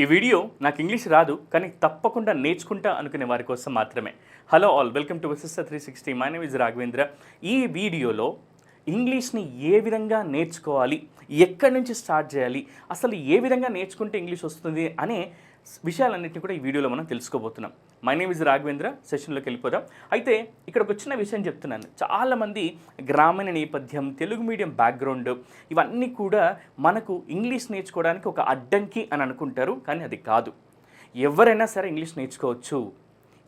ఈ వీడియో నాకు ఇంగ్లీష్ రాదు కానీ తప్పకుండా నేర్చుకుంటా అనుకునే వారి కోసం మాత్రమే. Hello all welcome to Vasista three sixty my name is Raghavendra ఈ వీడియోలో ఇంగ్లీష్ని ఏ విధంగా నేర్చుకోవాలి ఎక్కడి నుంచి స్టార్ట్ చేయాలి అసలు ఏ విధంగా నేర్చుకుంటే ఇంగ్లీష్ వస్తుంది అనే విషయాలన్నింటినీ కూడా ఈ వీడియోలో మనం తెలుసుకోబోతున్నాం. మై నేమ్ ఇస్ రాఘవేంద్ర సెషన్లోకి వెళ్ళిపోదాం. అయితే ఇక్కడ ఒక చిన్న విషయం చెప్తున్నాను. చాలామంది గ్రామీణ నేపథ్యం తెలుగు మీడియం బ్యాక్గ్రౌండ్ ఇవన్నీ కూడా మనకు ఇంగ్లీష్ నేర్చుకోవడానికి ఒక అడ్డంకి అని అనుకుంటారు కానీ అది కాదు. ఎవరైనా సరే ఇంగ్లీష్ నేర్చుకోవచ్చు.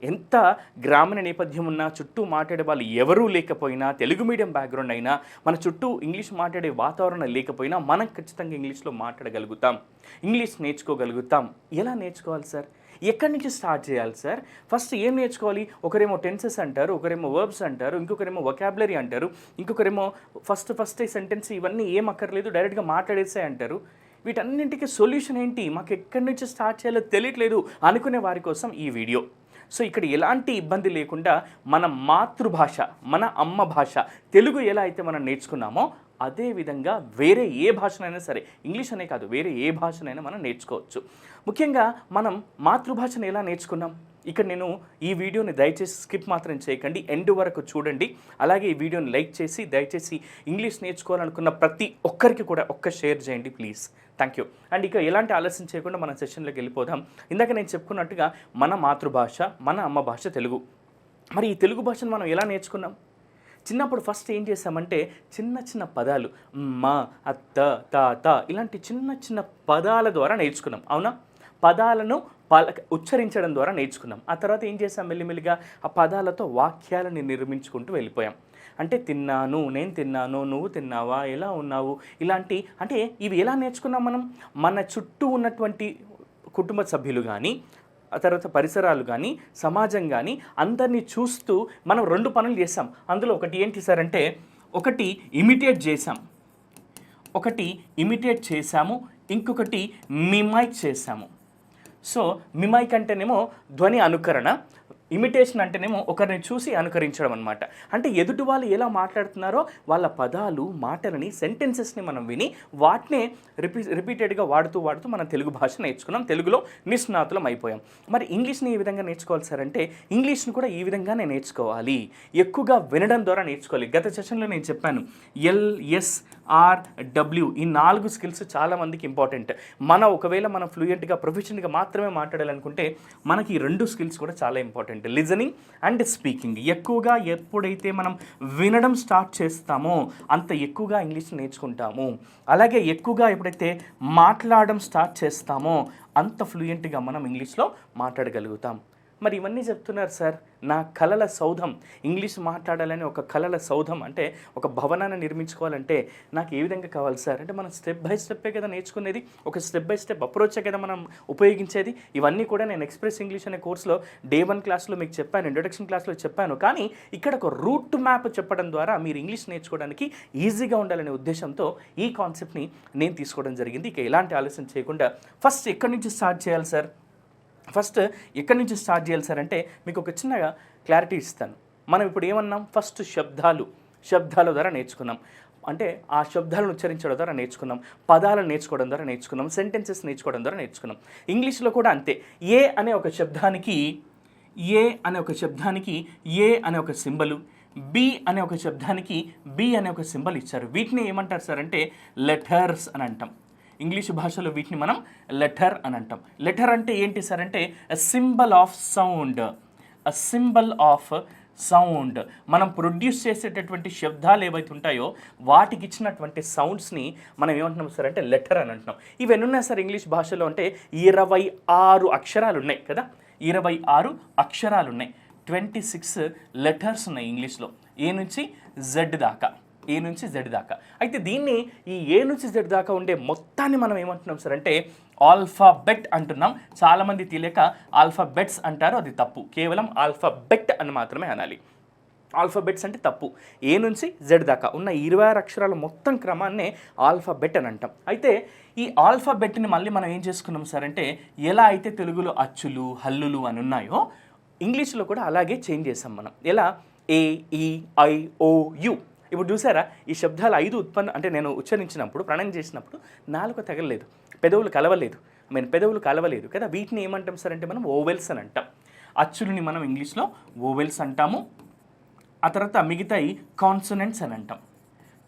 ఎంత గ్రామీణ నేపథ్యం ఉన్నా చుట్టూ మాట్లాడే వాళ్ళు ఎవరూ లేకపోయినా తెలుగు మీడియం బ్యాక్గ్రౌండ్ అయినా మన చుట్టూ ఇంగ్లీష్ మాట్లాడే వాతావరణం లేకపోయినా మనం ఖచ్చితంగా ఇంగ్లీష్లో మాట్లాడగలుగుతాం. ఇంగ్లీష్ నేర్చుకోగలుగుతాం. ఎలా నేర్చుకోవాలి సార్? ఎక్కడి నుంచి స్టార్ట్ చేయాలి సార్? ఫస్ట్ ఏం నేర్చుకోవాలి? ఒకరేమో టెన్సెస్ అంటారు ఒకరేమో వర్బ్స్ అంటారు ఇంకొకరేమో వొకాబులరీ అంటారు ఇంకొకరేమో ఫస్ట్ ఫస్ట్ సెంటెన్స్ ఇవన్నీ ఏం అక్కర్లేదు డైరెక్ట్గా మాట్లాడేసే అంటారు. వీటన్నింటికి సొల్యూషన్ ఏంటి? మాకు ఎక్కడి నుంచి స్టార్ట్ చేయాలో తెలియట్లేదు అనుకునే వారి కోసం ఈ వీడియో. సో ఇక్కడ ఎలాంటి ఇబ్బంది లేకుండా మన మాతృభాష మన అమ్మ భాష తెలుగు ఎలా అయితే మనం నేర్చుకున్నామో అదేవిధంగా వేరే ఏ భాషనైనా సరే ఇంగ్లీష్ అనే కాదు వేరే ఏ భాషనైనా మనం నేర్చుకోవచ్చు. ముఖ్యంగా మనం మాతృభాషను ఎలా నేర్చుకున్నాం? ఇక్కడ నేను ఈ వీడియోని దయచేసి స్కిప్ మాత్రం చేయకండి. ఎండ్ వరకు చూడండి. అలాగే ఈ వీడియోని లైక్ చేసి దయచేసి ఇంగ్లీష్ నేర్చుకోవాలనుకున్న ప్రతి ఒక్కరికి కూడా ఒక్క షేర్ చేయండి ప్లీజ్. థ్యాంక్ యూ అండ్ ఇక ఎలాంటి ఆలస్యం చేయకుండా మన సెషన్లోకి వెళ్ళిపోదాం. ఇందాక నేను చెప్పుకున్నట్టుగా మన మాతృభాష మన అమ్మ భాష తెలుగు. మరి ఈ తెలుగు భాషను మనం ఎలా నేర్చుకున్నాం? చిన్నప్పుడు ఫస్ట్ ఏం చేసామంటే చిన్న చిన్న పదాలు మా అత్త తాత ఇలాంటి చిన్న చిన్న పదాల ద్వారా నేర్చుకున్నాం. అవునా? పదాలను పల ఉచ్చరించడం ద్వారా నేర్చుకున్నాం ఆ తర్వాత ఏం చేసాం మెల్లిమెల్లిగా? ఆ పదాలతో వాక్యాలను నిర్మించుకుంటూ వెళ్ళిపోయాం. అంటే తిన్నాను నేను తిన్నాను నువ్వు తిన్నావా ఎలా ఉన్నావు ఇలాంటి అంటే ఇవి ఎలా నేర్చుకున్నాం మనం? మన చుట్టూ ఉన్నటువంటి కుటుంబ సభ్యులు కానీ ఆ తర్వాత పరిసరాలు కానీ సమాజం కానీ అందరినీ చూస్తూ మనం రెండు పనులు చేసాం అందులో ఒకటి ఏంటి సార్ అంటే ఒకటి ఇమిటేట్ చేసాం ఒకటి ఇమిటేట్ చేసాము ఇంకొకటి మిమైక్ చేసాము సో మిమైక్ అంటేనేమో ధ్వని అనుకరణ ఇమిటేషన్ అంటేనేమో ఒకరిని చూసి అనుకరించడం అనమాట అంటే ఎదుటి వాళ్ళు ఎలా మాట్లాడుతున్నారో వాళ్ళ పదాలు మాటలని సెంటెన్సెస్ని మనం విని వాటినే రిపీ రిపీటెడ్గా వాడుతూ వాడుతూ మనం తెలుగు భాష నేర్చుకున్నాం. తెలుగులో నిష్ణాతులం అయిపోయాం. మరి ఇంగ్లీష్ని ఏ విధంగా నేర్చుకోవాలి సార్ అంటే ఇంగ్లీష్ని కూడా ఈ విధంగానే నేర్చుకోవాలి. ఎక్కువగా వినడం ద్వారా నేర్చుకోవాలి. గత సెషన్లో నేను చెప్పాను ఎల్ఎస్ ఆర్ డబ్ల్యూ ఈ నాలుగు స్కిల్స్ చాలామందికి ఇంపార్టెంట్ మన ఒకవేళ మనం ఫ్లూయెంట్గా ప్రొఫెషనల్గా మాత్రమే మాట్లాడాలనుకుంటే మనకి ఈ రెండు స్కిల్స్ కూడా చాలా ఇంపార్టెంట్ లిజనింగ్ అండ్ స్పీకింగ్ ఎక్కువగా ఎప్పుడైతే మనం వినడం స్టార్ట్ చేస్తామో అంత ఎక్కువగా ఇంగ్లీష్ నేర్చుకుంటాము. అలాగే ఎక్కువగా ఎప్పుడైతే మాట్లాడడం స్టార్ట్ చేస్తామో అంత ఫ్లూయెంట్గా మనం ఇంగ్లీష్లో మాట్లాడగలుగుతాం. మరి ఇవన్నీ చెప్తున్నారు సార్ నా కళల సౌధం. ఇంగ్లీష్ మాట్లాడాలని ఒక కళల సౌధం అంటే ఒక భవనాన్ని నిర్మించుకోవాలంటే నాకు ఏ విధంగా కావాలి సార్? అంటే మనం స్టెప్ బై స్టెప్పే కదా నేర్చుకునేది ఒక స్టెప్ బై స్టెప్ అప్రోచే కదా మనం ఉపయోగించేది? ఇవన్నీ కూడా నేను ఎక్స్ప్రెస్ ఇంగ్లీష్ అనే కోర్సులో డే వన్ క్లాస్లో మీకు చెప్పాను ఇంట్రొడక్షన్ క్లాస్లో చెప్పాను. కానీ ఇక్కడ ఒక రూట్ మ్యాప్ చెప్పడం ద్వారా మీరు ఇంగ్లీష్ నేర్చుకోవడానికి ఈజీగా ఉండాలనే ఉద్దేశంతో ఈ కాన్సెప్ట్ని నేను తీసుకోవడం జరిగింది. ఇక ఎలాంటి ఆలోచన చేయకుండా ఫస్ట్ ఎక్కడి నుంచి స్టార్ట్ చేయాలి సార్? ఫస్ట్ ఎక్కడి నుంచి స్టార్ట్ చేయాలి సార్ అంటే మీకు ఒక చిన్నగా క్లారిటీ ఇస్తాను. మనం ఇప్పుడు ఏమన్నాం? ఫస్ట్ శబ్దాలు. శబ్దాల ద్వారా నేర్చుకున్నాం. అంటే ఆ శబ్దాలను ఉచ్చరించడం ద్వారా నేర్చుకున్నాం. పదాలను నేర్చుకోవడం ద్వారా నేర్చుకున్నాం. సెంటెన్సెస్ నేర్చుకోవడం ద్వారా నేర్చుకున్నాం. ఇంగ్లీష్లో కూడా అంతే. ఏ అనే ఒక శబ్దానికి ఏ అనే ఒక శబ్దానికి ఏ అనే ఒక సింబలు బి అనే ఒక శబ్దానికి బి అనే ఒక సింబల్ ఇచ్చారు. వీటిని ఏమంటారు సార్ అంటే లెటర్స్ అని అంటాం. ఇంగ్లీష్ భాషలో వీటిని మనం లెటర్ అని అంటాం. లెటర్ అంటే ఏంటి సార్ అంటే symbol of sound a symbol of sound మనం ప్రొడ్యూస్ చేసేటటువంటి శబ్దాలు ఏవైతే ఉంటాయో వాటికి ఇచ్చినటువంటి సౌండ్స్ని మనం ఏమంటున్నాం సార్ అంటే లెటర్ అని అంటున్నాం. ఇవన్నీ ఉన్నాయి సార్ ఇంగ్లీష్ భాషలో అంటే ఇరవై ఆరు అక్షరాలు ఉన్నాయి కదా? ఇరవై ఆరు అక్షరాలు ఉన్నాయి. ట్వంటీ సిక్స్ లెటర్స్ ఉన్నాయి ఇంగ్లీష్లో. ఏ నుంచి? జెడ్ దాకా. ఏ నుంచి జెడ్ దాకా? అయితే దీన్ని ఈ ఏ నుంచి జెడ్ దాకా ఉండే మొత్తాన్ని మనం ఏమంటున్నాం సార్ అంటే ఆల్ఫాబెట్ అంటున్నాం. చాలామంది తెలియక ఆల్ఫాబెట్స్ అంటారు అది తప్పు. కేవలం ఆల్ఫాబెట్ అని మాత్రమే అనాలి. ఆల్ఫాబెట్స్ అంటే తప్పు. ఏ నుంచి జెడ్ దాకా? ఉన్న ఇరవై ఆరు అక్షరాల మొత్తం క్రమాన్నే ఆల్ఫాబెట్ అని అంటాం. అయితే ఈ ఆల్ఫాబెట్ని మళ్ళీ మనం ఏం చేసుకున్నాం సార్ అంటే ఎలా అయితే తెలుగులో అచ్చులు హల్లులు అని ఉన్నాయో ఇంగ్లీష్లో కూడా అలాగే చేంజ్ చేసాం మనం. ఎలా? ఏ ఈ ఐ ఓ యు ఇప్పుడు చూసారా? ఈ శబ్దాలు ఐదు ఉత్పన్నం అంటే నేను ఉచ్చరించినప్పుడు ప్రణయం చేసినప్పుడు నాలుగు తగలలేదు. పెదవులు కలవలేదు. మీన్ పెదవులు కలవలేదు కదా? వీటిని ఏమంటాం సార్ అంటే మనం ఓవెల్స్ అని అంటాం. అచ్చులని మనం ఇంగ్లీష్లో ఓవెల్స్ అంటాము. ఆ తర్వాత మిగతాయి కాన్సనెంట్స్ అని అంటాం.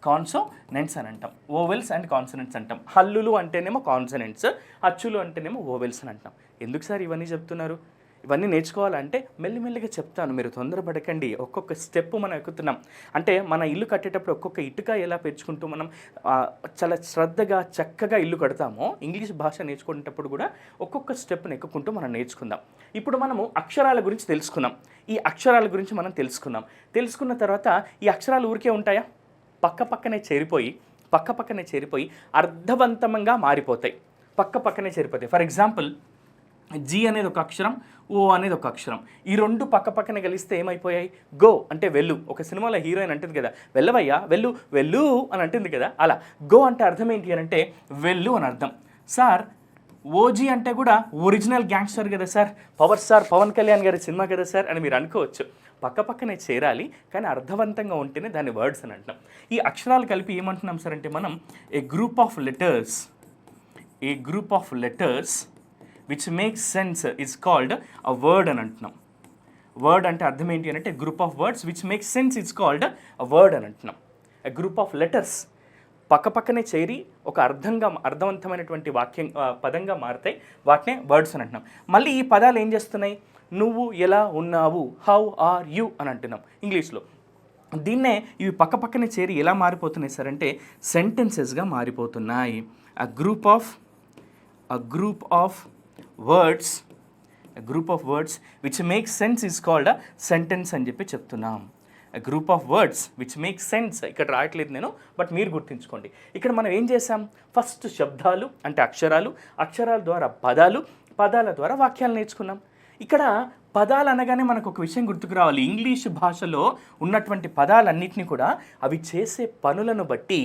కాన్సోనెంట్స్ అని అంటాం. ఓవెల్స్ అండ్ కాన్సనెంట్స్ అంటాం. హల్లులు అంటేనేమో కాన్సనెంట్స్ అచ్చులు అంటేనేమో ఓవెల్స్ అని అంటాం. ఎందుకు సార్ ఇవన్నీ చెప్తున్నారు? ఇవన్నీ నేర్చుకోవాలంటే మెల్లిమెల్లిగా చెప్తాను. మీరు తొందరపడకండి. ఒక్కొక్క స్టెప్ మనం ఎక్కుతున్నాం. అంటే మన ఇల్లు కట్టేటప్పుడు ఒక్కొక్క ఇటుక ఎలా పెంచుకుంటూ మనం చాలా శ్రద్ధగా చక్కగా ఇల్లు కడతామో ఇంగ్లీష్ భాష నేర్చుకునేటప్పుడు కూడా ఒక్కొక్క స్టెప్ని ఎక్కుకుంటూ మనం నేర్చుకుందాం. ఇప్పుడు మనము అక్షరాల గురించి తెలుసుకుందాం. ఈ అక్షరాల గురించి మనం తెలుసుకుందాం. తెలుసుకున్న తర్వాత ఈ అక్షరాలు ఊరికే ఉంటాయా? పక్క పక్కనే చేరిపోయి పక్క పక్కనే చేరిపోయి అర్థవంతంగా మారిపోతాయి. పక్క పక్కనే చేరిపోతాయి. ఫర్ ఎగ్జాంపుల్ జీ అనేది ఒక అక్షరం ఓ అనేది ఒక అక్షరం. ఈ రెండు పక్క పక్కన కలిస్తే ఏమైపోయాయి? గో అంటే వెళ్ళు. ఒక సినిమాలో హీరోయిన్ అంటుంది కదా వెళ్ళవయ్యా వెళ్ళు వెళ్ళు అని అంటుంది కదా అలా. గో అంటే అర్థం ఏంటి అని అంటే వెళ్ళు అని అర్థం. సార్ ఓజీ అంటే కూడా ఒరిజినల్ గ్యాంగ్స్టర్ కదా sir. Power star Pawan Kalyan garu cinema కదా సార్ అని మీరు అనుకోవచ్చు. పక్క పక్కనే చేరాలి కానీ అర్థవంతంగా ఉంటేనే దాన్ని వర్డ్స్ అని అంటున్నాం. ఈ అక్షరాలు కలిపి ఏమంటున్నాం సార్ అంటే మనం a group of letters a group of letters which makes sense is called a word అని అంటున్నాం. వర్డ్ అంటే అర్థం ఏంటి అని అంటే group of words which makes sense it's called a word అని అంటున్నాం. ఎ గ్రూప్ ఆఫ్ లెటర్స్ పక్కపక్కనే చేరి ఒక అర్థంగా అర్థవంతమైనటువంటి వాక్యం పదంగా మారుతాయి వాటినే వర్డ్స్ అని అంటున్నాం. మళ్ళీ ఈ పదాలు ఏం చేస్తున్నాయి? నువ్వు ఎలా ఉన్నావు? హౌ ఆర్ యు అని అంటున్నాం. ఇంగ్లీష్లో. దీన్నే ఇవి పక్కపక్కనే చేరి ఎలా మారిపోతున్నాయి సార్ అంటే సెంటెన్సెస్గా మారిపోతున్నాయి. A group of a group of words group of words which make sense is called a sentence అని చెప్పి చెప్తున్నాం. Group of words which make sense ఇక్కడ రాయట్లేదు నేను బట్ మీరు గుర్తుంచుకోండి. ఇక్కడ మనం ఏం చేసాం ఫస్ట్ శబ్దాలు అంటే అక్షరాలు అక్షరాల ద్వారా పదాలు పదాల ద్వారా వాక్యాలు నేర్చుకున్నాం. ఇక్కడ పదాలు అనగానే మనకు ఒక విషయం గుర్తుకు రావాలి. ఇంగ్లీష్ భాషలో ఉన్నటువంటి పదాలన్నింటినీ కూడా అవి చేసే పనులను బట్టి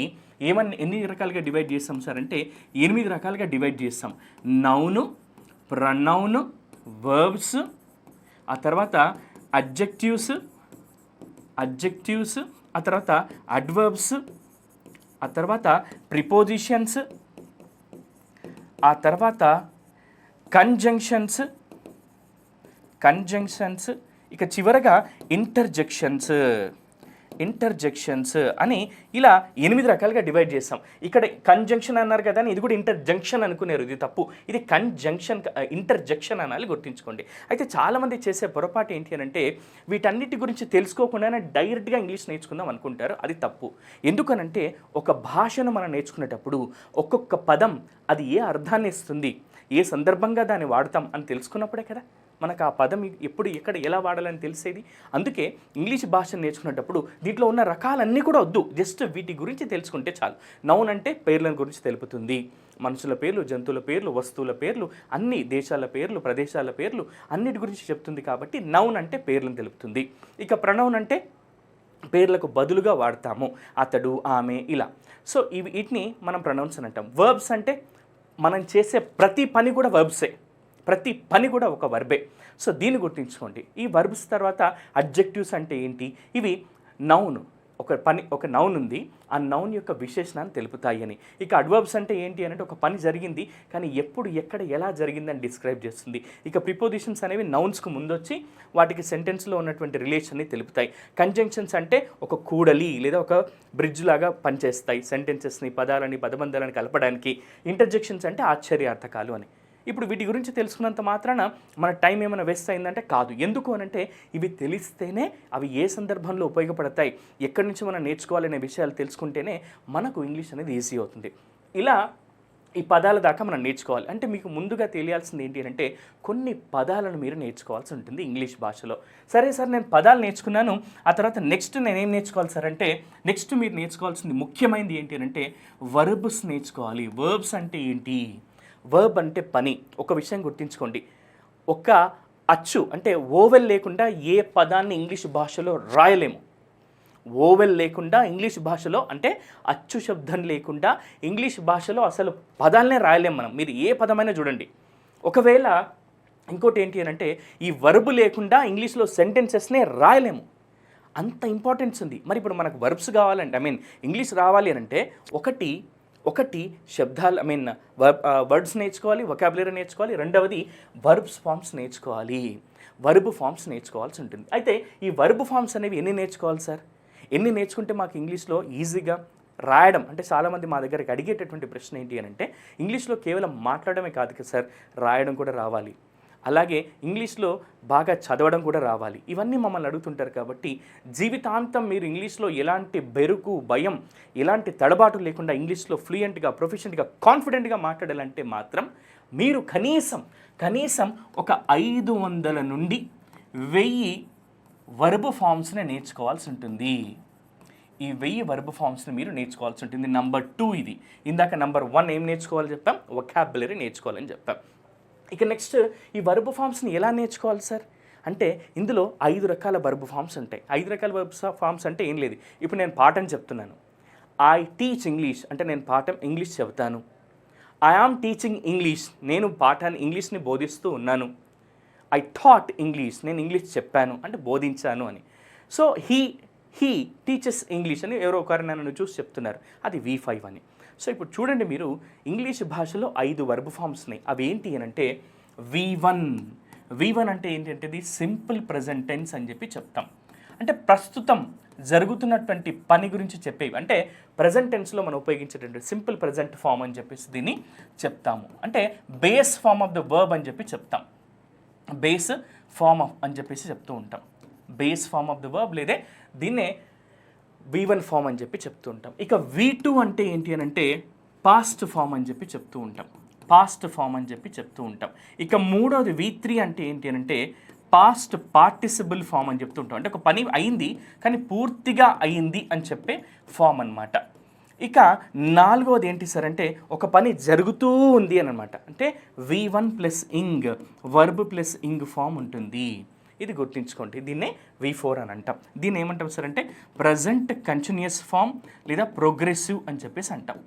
ఏమని ఎన్ని రకాలుగా డివైడ్ చేస్తాం సార్ అంటే ఎనిమిది రకాలుగా డివైడ్ చేస్తాం. నౌను ప్రనౌన్ వర్బ్స్ ఆ తర్వాత అడ్జెక్టివ్స్ అడ్జెక్టివ్స్ ఆ తర్వాత అడ్వర్బ్స్ ఆ తర్వాత ప్రిపోజిషన్స్ ఆ తర్వాత కన్జంక్షన్స్ కన్జంక్షన్స్ ఇక చివరగా ఇంటర్జెక్షన్స్ ఇంటర్జెక్షన్స్ అని ఇలా ఎనిమిది రకాలుగా డివైడ్ చేస్తాం. ఇక్కడ కన్జంక్షన్ అన్నారు కదా అని ఇది కూడా ఇంటర్జంక్షన్ అనుకునేరు ఇది తప్పు. ఇది కన్జంక్షన్ ఇంటర్జెక్షన్ అనాలి గుర్తుంచుకోండి. అయితే చాలామంది చేసే పొరపాటు ఏంటి అని అంటే వీటన్నిటి గురించి తెలుసుకోకుండానే డైరెక్ట్గా ఇంగ్లీష్ నేర్చుకుందాం అనుకుంటారు అది తప్పు. ఎందుకనంటే ఒక భాషను మనం నేర్చుకునేటప్పుడు ఒక్కొక్క పదం అది ఏ అర్థాన్ని ఇస్తుంది ఏ సందర్భంగా దాన్ని వాడతాం అని తెలుసుకున్నప్పుడే కదా. మనకు ఆ పదం ఎప్పుడు ఎక్కడ ఎలా వాడాలని తెలిసేది? అందుకే ఇంగ్లీష్ భాషను నేర్చుకునేటప్పుడు దీంట్లో ఉన్న రకాలన్నీ కూడా వద్దు. జస్ట్ వీటి గురించి తెలుసుకుంటే చాలు. నౌన్ అంటే పేర్ల గురించి తెలుపుతుంది. మనుషుల పేర్లు జంతువుల పేర్లు వస్తువుల పేర్లు అన్ని దేశాల పేర్లు ప్రదేశాల పేర్లు అన్నిటి గురించి చెప్తుంది కాబట్టి నౌన్ అంటే పేర్లను తెలుపుతుంది. ఇక ప్రణౌన్ అంటే పేర్లకు బదులుగా వాడతాము. అతడు ఆమె ఇలా. సో ఇవి వీటిని మనం ప్రొనౌన్స్ అని అంటాం. వర్బ్స్ అంటే మనం చేసే ప్రతి పని కూడా వర్బ్సే ప్రతి పని కూడా ఒక వర్బే సో దీన్ని గుర్తుంచుకోండి. ఈ వర్బ్స్ తర్వాత అబ్జెక్టివ్స్ అంటే ఏంటి? ఇవి నౌన్ ఒక పని ఒక నౌన్ ఉంది. ఆ నౌన్ యొక్క విశేషణాన్ని తెలుపుతాయి అని. ఇక అడ్వర్బ్స్ అంటే ఏంటి అని అంటే ఒక పని జరిగింది కానీ ఎప్పుడు ఎక్కడ ఎలా జరిగిందని డిస్క్రైబ్ చేస్తుంది. ఇక ప్రిపోజిషన్స్ అనేవి నౌన్స్కు ముందొచ్చి వాటికి సెంటెన్స్లో ఉన్నటువంటి రిలేషన్ని తెలుపుతాయి. కంజంక్షన్స్ అంటే ఒక కూడలి లేదా ఒక బ్రిడ్జ్ లాగా పనిచేస్తాయి. సెంటెన్సెస్ని పదాలని పదబంధాలని కలపడానికి. ఇంటర్జెక్షన్స్ అంటే ఆశ్చర్యార్థకాలు అని. ఇప్పుడు వీటి గురించి తెలుసుకున్నంత మాత్రాన మన టైం ఏమైనా వేస్ట్ అయిందంటే కాదు. ఎందుకు అనంటే ఇవి తెలిస్తేనే అవి ఏ సందర్భంలో ఉపయోగపడతాయి ఎక్కడి నుంచి మనం నేర్చుకోవాలనే విషయాలు తెలుసుకుంటేనే మనకు ఇంగ్లీష్ అనేది ఈజీ అవుతుంది. ఇలా ఈ పదాల దాకా మనం నేర్చుకోవాలి. అంటే మీకు ముందుగా తెలియాల్సింది ఏంటి అంటే కొన్ని పదాలను మీరు నేర్చుకోవాల్సి ఉంటుంది ఇంగ్లీష్ భాషలో. సరే సార్ నేను పదాలు నేర్చుకున్నాను. ఆ తర్వాత నెక్స్ట్ నేను ఏం నేర్చుకోవాలి సార్ అంటే నెక్స్ట్ మీరు నేర్చుకోవాల్సింది ముఖ్యమైనది ఏంటి అంటే వర్బ్స్ నేర్చుకోవాలి. వర్బ్స్ అంటే ఏంటి? వర్బ్ అంటే పని. ఒక విషయం గుర్తుంచుకోండి. ఒక అచ్చు అంటే ఓవెల్ లేకుండా ఏ పదాన్ని ఇంగ్లీష్ భాషలో రాయలేము. ఓవెల్ లేకుండా ఇంగ్లీష్ భాషలో అంటే అచ్చు శబ్దం లేకుండా ఇంగ్లీష్ భాషలో అసలు పదాలనే రాయలేము మనం. మీరు ఏ పదమైనా చూడండి. ఒకవేళ ఇంకోటి ఏంటి అని అంటే ఈ వర్బ్ లేకుండా ఇంగ్లీష్లో సెంటెన్సెస్నే రాయలేము. అంత ఇంపార్టెన్స్ ఉంది. మరి ఇప్పుడు మనకు వర్బ్స్ కావాలంటే ఐ మీన్ ఇంగ్లీష్ రావాలి అని అంటే ఒకటి ఒకటి శబ్దాలు ఐ మీన్ వర్డ్స్ నేర్చుకోవాలి వొకాబులరీ నేర్చుకోవాలి రెండవది వర్బ్స్ ఫామ్స్ నేర్చుకోవాలి. వర్బ్ ఫామ్స్ నేర్చుకోవాల్సి ఉంటుంది. అయితే ఈ వర్బ్ ఫామ్స్ అనేవి ఎన్ని నేర్చుకోవాలి సార్ ఎన్ని నేర్చుకుంటే మాకు ఇంగ్లీష్లో ఈజీగా రాయడం అంటే చాలామంది మా దగ్గరికి అడిగేటటువంటి ప్రశ్న ఏంటి అని అంటే ఇంగ్లీష్లో కేవలం మాట్లాడమే కాదు కదా సార్ రాయడం కూడా రావాలి. అలాగే ఇంగ్లీష్లో బాగా చదవడం కూడా రావాలి. ఇవన్నీ మమ్మల్ని అడుగుతుంటారు కాబట్టి జీవితాంతం మీరు ఇంగ్లీష్లో ఎలాంటి బెరుకు భయం ఎలాంటి తడబాటు లేకుండా ఇంగ్లీష్లో ఫ్లూయెంట్గా ప్రొఫెషనల్గా కాన్ఫిడెంట్గా మాట్లాడాలంటే మాత్రం మీరు కనీసం కనీసం ఒక ఐదు వందల నుండి వెయ్యి వర్బ్ ఫామ్స్ని నేర్చుకోవాల్సి ఉంటుంది. ఈ వెయ్యి వర్బ్ ఫామ్స్ని మీరు నేర్చుకోవాల్సి ఉంటుంది. నంబర్ టూ ఇది. ఇందాక నంబర్ వన్ ఏం నేర్చుకోవాలని చెప్పాం క్యాబులరీ నేర్చుకోవాలని చెప్పాం ఇక నెక్స్ట్ ఈ వర్బ్ ఫామ్స్ని ఎలా నేర్చుకోవాలి సార్? అంటే ఇందులో ఐదు రకాల వర్బ్ ఫామ్స్ ఉంటాయి. ఐదు రకాల వర్బ్ ఫామ్స్ అంటే ఏం లేదు. ఇప్పుడు నేను పాఠం చెప్తున్నాను. ఐ టీచ్ ఇంగ్లీష్ అంటే నేను పాఠం ఇంగ్లీష్ చెబుతాను. ఐ ఆమ్ టీచింగ్ ఇంగ్లీష్ నేను పాఠాన్ని ఇంగ్లీష్ని బోధిస్తూ ఉన్నాను. ఐ థాట్ ఇంగ్లీష్ నేను ఇంగ్లీష్ చెప్పాను. అంటే బోధించాను అని. So he he teachers English అని ఎవరో ఒకరిని నన్ను చూసి చెప్తున్నారు. అది వి ఫైవ్ అని. సో ఇప్పుడు చూడండి మీరు ఇంగ్లీష్ భాషలో ఐదు వర్బ్ ఫామ్స్ ఉన్నాయి. అవి ఏంటి అని అంటే వి వన్ వి వన్ అంటే ఏంటంటే ఇది సింపుల్ ప్రజెంట్ టెన్స్ అని చెప్పి చెప్తాం. అంటే ప్రస్తుతం జరుగుతున్నటువంటి పని గురించి చెప్పేవి. అంటే ప్రజెంట్ టెన్స్లో మనం ఉపయోగించేటువంటి సింపుల్ ప్రజెంట్ ఫామ్ అని చెప్పేసి దీన్ని చెప్తాము. అంటే base form of the verb అని చెప్పి చెప్తాం. బేస్ ఫామ్ ఆఫ్ అని చెప్పేసి చెప్తూ ఉంటాం. Base form of the verb లేదే దీన్నే వి వన్ ఫామ్ అని చెప్పి చెప్తూ ఉంటాం. ఇక వి టూ అంటే ఏంటి అని అంటే పాస్ట్ ఫామ్ అని చెప్పి చెప్తూ ఉంటాం. పాస్ట్ ఫామ్ అని చెప్పి చెప్తూ ఉంటాం. ఇక మూడవది వి త్రీ అంటే ఏంటి అని అంటే పాస్ట్ పార్టిసిబుల్ ఫామ్ అని చెప్తూ ఉంటాం. అంటే ఒక పని అయింది కానీ పూర్తిగా అయింది అని చెప్పే ఫామ్ అన్నమాట. ఇక నాలుగవది ఏంటి సార్ అంటే ఒక పని జరుగుతూ ఉంది అని అనమాట అంటే V one plus ing verb plus ing form ఉంటుంది. ఇది గుర్తుంచుకోండి. దీన్నే వి ఫోర్ అని అంటాం. దీన్ని ఏమంటాం సార్ అంటే ప్రజెంట్ కంటిన్యూస్ ఫామ్ లేదా ప్రోగ్రెసివ్ అని చెప్పేసి అంటాం.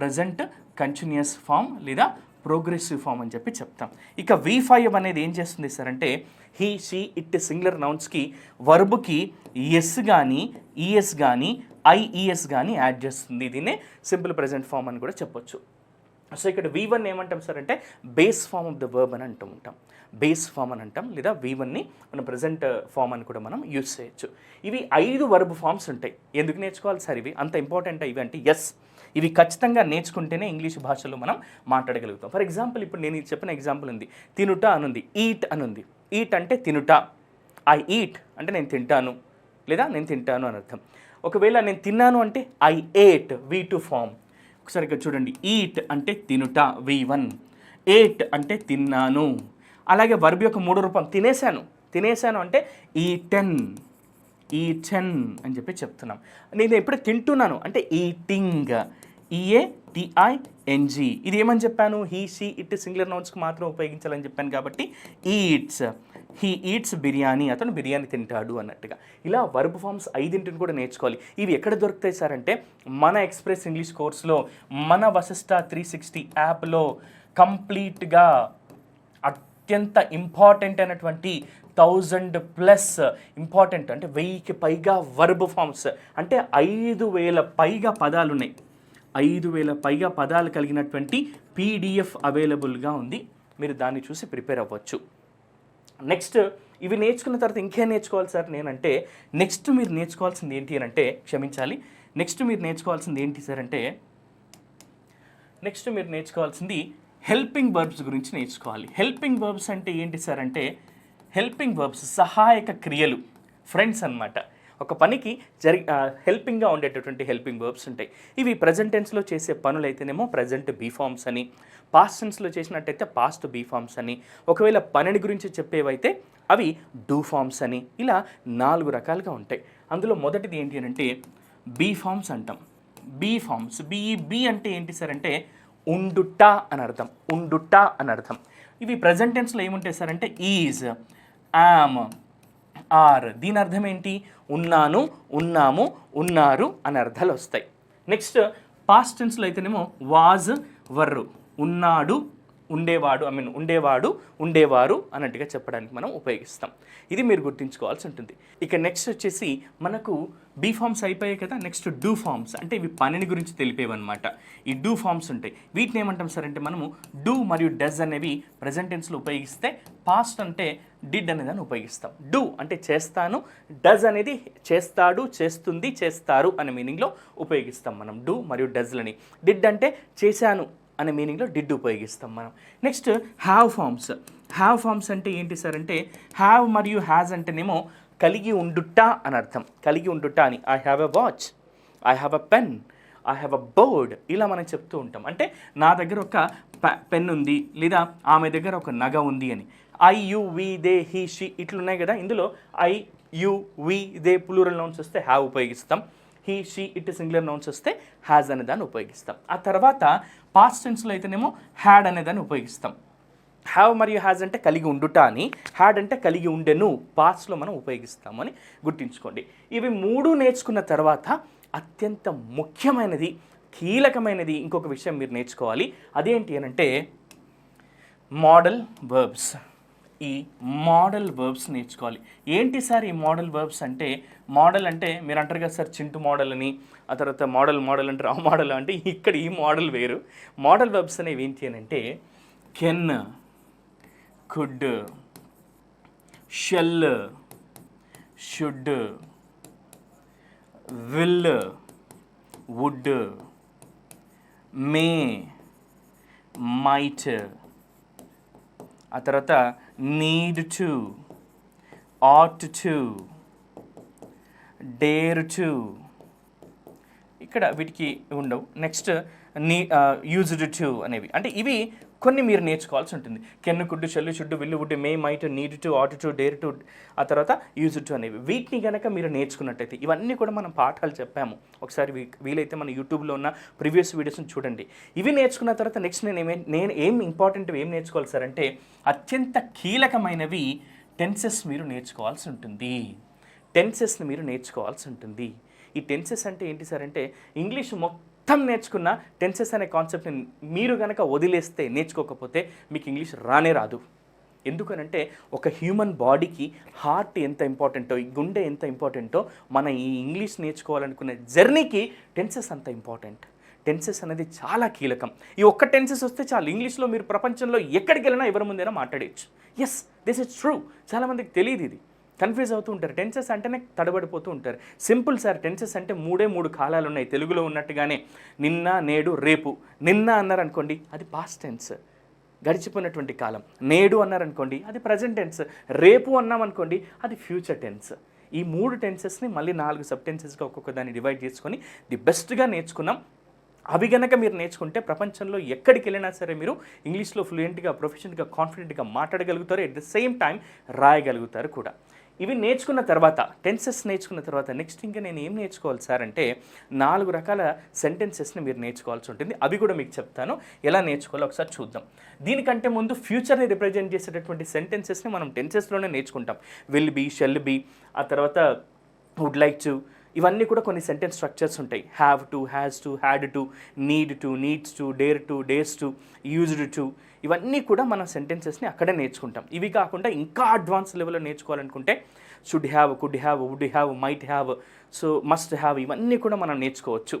ప్రజెంట్ కంటిన్యూస్ ఫామ్ లేదా ప్రోగ్రెసివ్ ఫామ్ అని చెప్పి చెప్తాం. ఇక వి ఫైవ్ అనేది ఏం చేస్తుంది సార్ అంటే హీ షీ ఇట్ సింగులర్ నౌన్స్కి వర్బ్కి ఎస్ కానీ ఈఎస్ కానీ ఐఈఎస్ కానీ యాడ్ చేస్తుంది. దీన్నే సింపుల్ ప్రజెంట్ ఫామ్ అని కూడా చెప్పొచ్చు. సో ఇక్కడ వి వన్ ఏమంటాం సార్ అంటే base form of the verb అని అంటూ ఉంటాం. బేస్ ఫామ్ అని అంటాం లేదా వి వన్ని మన ప్రజెంట్ ఫామ్ uh, అని కూడా మనం యూస్ చేయొచ్చు. ఇవి ఐదు వర్బ్ ఫామ్స్ ఉంటాయి. ఎందుకు నేర్చుకోవాలి సార్ ఇవి? అంత ఇంపార్టెంట్ ఇవి అంటే ఎస్ ఇవి ఖచ్చితంగా నేర్చుకుంటేనే ఇంగ్లీష్ భాషలో మనం మాట్లాడగలుగుతాం. ఫర్ ఎగ్జాంపుల్ ఇప్పుడు నేను చెప్పిన ఎగ్జాంపుల్ ఉంది. తినుట అనుంది. ఈట్ అనుంది. ఈట్ అంటే తినుట. ఐ ఈట్ అంటే నేను తింటాను. లేదా నేను తింటాను అని అర్థం. ఒకవేళ నేను తిన్నాను అంటే I ate V two form ఒకసారి చూడండి. ఈట్ అంటే తినుట. వి వన్ ఏట్ అంటే తిన్నాను. అలాగే వర్బ్ యొక్క మూడో రూపం తినేశాను. తినేశాను అంటే ఈ టెన్ ఈ టెన్ అని చెప్పి చెప్తున్నాం. నేను ఎప్పుడు తింటున్నాను అంటే ఈటింగ్ ఈఏ టిఐ ఇది ఏమని చెప్పాను? హీ షీ ఇట్ సింగులర్ నౌన్స్కి మాత్రం ఉపయోగించాలని చెప్పాను కాబట్టి ఈట్స్ హీ ఈట్స్ బిర్యానీ అతను బిర్యానీ తింటాడు అన్నట్టుగా. ఇలా వర్బ్ ఫామ్స్ ఐదింటిని కూడా నేర్చుకోవాలి. ఇవి ఎక్కడ దొరుకుతాయి సార్ అంటే మన ఎక్స్ప్రెస్ ఇంగ్లీష్ కోర్స్లో మన వశిష్ట త్రీ సిక్స్టీ యాప్లో కంప్లీట్గా అత్యంత ఇంపార్టెంట్ అయినటువంటి థౌజండ్ ప్లస్ ఇంపార్టెంట్ అంటే వెయ్యికి పైగా వర్బ్ ఫామ్స్ అంటే ఐదు వేల పైగా పదాలు ఉన్నాయి ఐదు వేల పైగా పదాలు కలిగినటువంటి పీడిఎఫ్ అవైలబుల్గా ఉంది. మీరు దాన్ని చూసి ప్రిపేర్ అవ్వచ్చు. నెక్స్ట్ ఇవి నేర్చుకున్న తర్వాత ఇంకేం నేర్చుకోవాలి సార్ నేనంటే నెక్స్ట్ మీరు నేర్చుకోవాల్సింది ఏంటి అని అంటే క్షమించాలి. నెక్స్ట్ మీరు నేర్చుకోవాల్సింది ఏంటి సార్ అంటే నెక్స్ట్ మీరు నేర్చుకోవాల్సింది హెల్పింగ్ వర్బ్స్ గురించి నేర్చుకోవాలి. హెల్పింగ్ వర్బ్స్ అంటే ఏంటి సార్ అంటే హెల్పింగ్ వర్బ్స్ సహాయక క్రియలు ఫ్రెండ్స్ అన్నమాట. ఒక పనికి జరి హెల్పింగ్గా ఉండేటటువంటి హెల్పింగ్ వర్బ్స్ ఉంటాయి. ఇవి ప్రజెంట్ టెన్స్లో చేసే పనులు అయితేనేమో ప్రజెంట్ బీ ఫార్మ్స్ అని పాస్ట్ టెన్స్లో చేసినట్టయితే పాస్ట్ బీ ఫార్మ్స్ అని ఒకవేళ పనిని గురించి చెప్పేవైతే అవి డూ ఫార్మ్స్ అని ఇలా నాలుగు రకాలుగా ఉంటాయి. అందులో మొదటిది ఏంటి అని అంటే బీ ఫార్మ్స్ అంటాం. Be forms B E B అంటే ఏంటి సార్ అంటే ఉండుట అని అర్థం. ఉండుట అని అర్థం. ఇవి ప్రజెంట్ టెన్స్లో ఏముంటాయి సార్ అంటే ఈజ్ యామ్ ఆర్ దీని అర్థం ఏంటి? ఉన్నాను ఉన్నాము ఉన్నారు అని అర్థాలు వస్తాయి. నెక్స్ట్ పాస్ట్ టెన్స్లో అయితేనేమో వాజ్ వర్రు ఉన్నాడు ఉండేవాడు ఐ మీన్ ఉండేవాడు ఉండేవారు అన్నట్టుగా చెప్పడానికి మనం ఉపయోగిస్తాం. ఇది మీరు గుర్తుంచుకోవాల్సి ఉంటుంది. ఇక నెక్స్ట్ వచ్చేసి మనకు బీ ఫామ్స్ అయిపోయాయి కదా నెక్స్ట్ డూ ఫార్మ్స్ అంటే ఇవి పనిని గురించి తెలిపేవన్నమాట. ఈ డూ ఫార్మ్స్ ఉంటాయి. వీటిని ఏమంటాం సార్ అంటే మనము డూ మరియు డజ్ అనేవి ప్రజెంటెన్స్లో ఉపయోగిస్తే పాస్ట్ అంటే డిడ్ అనేదాన్ని ఉపయోగిస్తాం. డూ అంటే చేస్తాను డజ్ అనేది చేస్తాడు చేస్తుంది చేస్తారు అనే మీనింగ్లో ఉపయోగిస్తాం మనం. డూ మరియు డజ్లని డిడ్ అంటే చేశాను అనే మీనింగ్లో డిడ్ ఉపయోగిస్తాం మనం. Next have forms have forms అంటే ఏంటి సార్ అంటే హ్యావ్ మరియు హ్యాజ్ అంటేనేమో కలిగి ఉండుట అని అర్థం. కలిగి ఉండుట అని. I have a watch I have a pen I have a bird ఇలా మనం చెప్తూ ఉంటాం. అంటే నా దగ్గర ఒక పెన్ ఉంది లేదా ఆమె దగ్గర ఒక నగ ఉంది అని. I you we they he she ఇట్లున్నాయి కదా. ఇందులో I you we they plural nouns వస్తే హ్యావ్ ఉపయోగిస్తాం. He she it singular nouns వస్తే హ్యాజ్ అనే దాన్ని ఉపయోగిస్తాం. ఆ తర్వాత పాస్ట్ టెన్స్లో అయితేనేమో హ్యాడ్ అనే దాన్ని ఉపయోగిస్తాం. హ్యావ్ మరియు హ్యాజ్ అంటే కలిగి ఉండుట అని హ్యాడ్ అంటే కలిగి ఉండెను పాస్ట్లో మనం ఉపయోగిస్తామని గుర్తుంచుకోండి. ఇవి మూడు నేర్చుకున్న తర్వాత అత్యంత ముఖ్యమైనది కీలకమైనది ఇంకొక విషయం మీరు నేర్చుకోవాలి. అదేంటి అనంటే మోడల్ వర్బ్స్ ఈ మోడల్ వర్బ్స్ నేర్చుకోవాలి. ఏంటి సార్ ఈ మోడల్ వర్బ్స్ అంటే మోడల్ అంటే మీరు అంటారు కదా సార్ చింటు మోడల్ అని ఆ తర్వాత మోడల్ మోడల్ అంటారు ఆ మోడల్ అంటే ఇక్కడ ఈ మోడల్ వేరు. మోడల్ వెబ్స్ అనేవి ఏంటి అని అంటే can could shall should will would may might ఆ తర్వాత need to ought to dare to ఇక్కడ వీటికి ఉండవు. నెక్స్ట్ నీ యూజ్డ్ టు అనేవి. అంటే ఇవి కొన్ని మీరు నేర్చుకోవాల్సి ఉంటుంది. Can could shall should will would may might need to ought to dare to ఆ తర్వాత యూజ్ టు అనేవి. వీటిని కనుక మీరు నేర్చుకున్నట్టయితే ఇవన్నీ కూడా మనం పాఠాలు చెప్పాము. ఒకసారి వీ- వీలైతే మన యూట్యూబ్లో ఉన్న ప్రీవియస్ వీడియోస్ని చూడండి. ఇవి నేర్చుకున్న తర్వాత నెక్స్ట్ నేను ఏమే నేను ఏం ఇంపార్టెంట్ ఏం నేర్చుకోవాలి సార్ అంటే అత్యంత కీలకమైనవి టెన్సెస్ మీరు నేర్చుకోవాల్సి ఉంటుంది. టెన్సెస్ని మీరు నేర్చుకోవాల్సి ఉంటుంది. ఈ టెన్సెస్ అంటే ఏంటి సార్ అంటే ఇంగ్లీష్ మొత్తం నేర్చుకున్న టెన్సెస్ అనే కాన్సెప్ట్ని మీరు కనుక వదిలేస్తే నేర్చుకోకపోతే మీకు ఇంగ్లీష్ రానే రాదు. ఎందుకనంటే ఒక హ్యూమన్ బాడీకి హార్ట్ ఎంత ఇంపార్టెంటో ఈ గుండె ఎంత ఇంపార్టెంటో మన ఈ ఇంగ్లీష్ నేర్చుకోవాలనుకునే జర్నీకి టెన్సెస్ అంత ఇంపార్టెంట్ టెన్సెస్ అనేది చాలా కీలకం. ఈ ఒక్క టెన్సెస్ వస్తే చాలు ఇంగ్లీష్లో మీరు ప్రపంచంలో ఎక్కడికి వెళ్ళినా ఎవరి ముందైనా మాట్లాడేయచ్చు. ఎస్ దిస్ ఇస్ ట్రూ చాలామందికి తెలియదు ఇది. కన్ఫ్యూజ్ అవుతూ ఉంటారు. టెన్సెస్ అంటేనే తడబడిపోతూ ఉంటారు. సింపుల్ సార్ టెన్సెస్ అంటే మూడే మూడు కాలాలు ఉన్నాయి తెలుగులో ఉన్నట్టుగానే నిన్న నేడు రేపు. నిన్న అన్నారనుకోండి అది పాస్ట్ టెన్స్ గడిచిపోయినటువంటి కాలం. నేడు అన్నారనుకోండి అది ప్రజెంట్ టెన్స్ రేపు అన్నామనుకోండి అది ఫ్యూచర్ టెన్స్ ఈ మూడు టెన్సెస్ని మళ్ళీ నాలుగు సబ్ టెన్సెస్గా ఒక్కొక్క దాన్ని డివైడ్ చేసుకొని ది బెస్ట్గా నేర్చుకున్నాం. అవి గనక మీరు నేర్చుకుంటే ప్రపంచంలో ఎక్కడికి వెళ్ళినా సరే మీరు ఇంగ్లీష్లో ఫ్లూయెంట్గా ప్రొఫెషనల్గా కాన్ఫిడెంట్గా మాట్లాడగలుగుతారు. ఎట్ ద సేమ్ టైం రాయగలుగుతారు కూడా. ఇవి నేర్చుకున్న తర్వాత టెన్సెస్ నేర్చుకున్న తర్వాత నెక్స్ట్ ఇంకా నేను ఏం నేర్చుకోవాలి సార్ అంటే నాలుగు రకాల సెంటెన్సెస్ని మీరు నేర్చుకోవాల్సి ఉంటుంది. అవి కూడా మీకు చెప్తాను. ఎలా నేర్చుకోవాలో ఒకసారి చూద్దాం. దీనికంటే ముందు ఫ్యూచర్ని రిప్రజెంట్ చేసేటటువంటి సెంటెన్సెస్ని మనం టెన్సెస్లోనే నేర్చుకుంటాం. విల్ బీ షెల్ బీ ఆ తర్వాత వుడ్ లైక్ టు ఇవన్నీ కూడా కొన్ని సెంటెన్స్ స్ట్రక్చర్స్ ఉంటాయి. Have to has to had to need to needs to dare to dares to used to ఇవన్నీ కూడా మన సెంటెన్సెస్ని అక్కడే నేర్చుకుంటాం. ఇవి కాకుండా ఇంకా అడ్వాన్స్ లెవెల్లో నేర్చుకోవాలనుకుంటే should have could have would have might have so must have ఇవన్నీ కూడా మనం నేర్చుకోవచ్చు.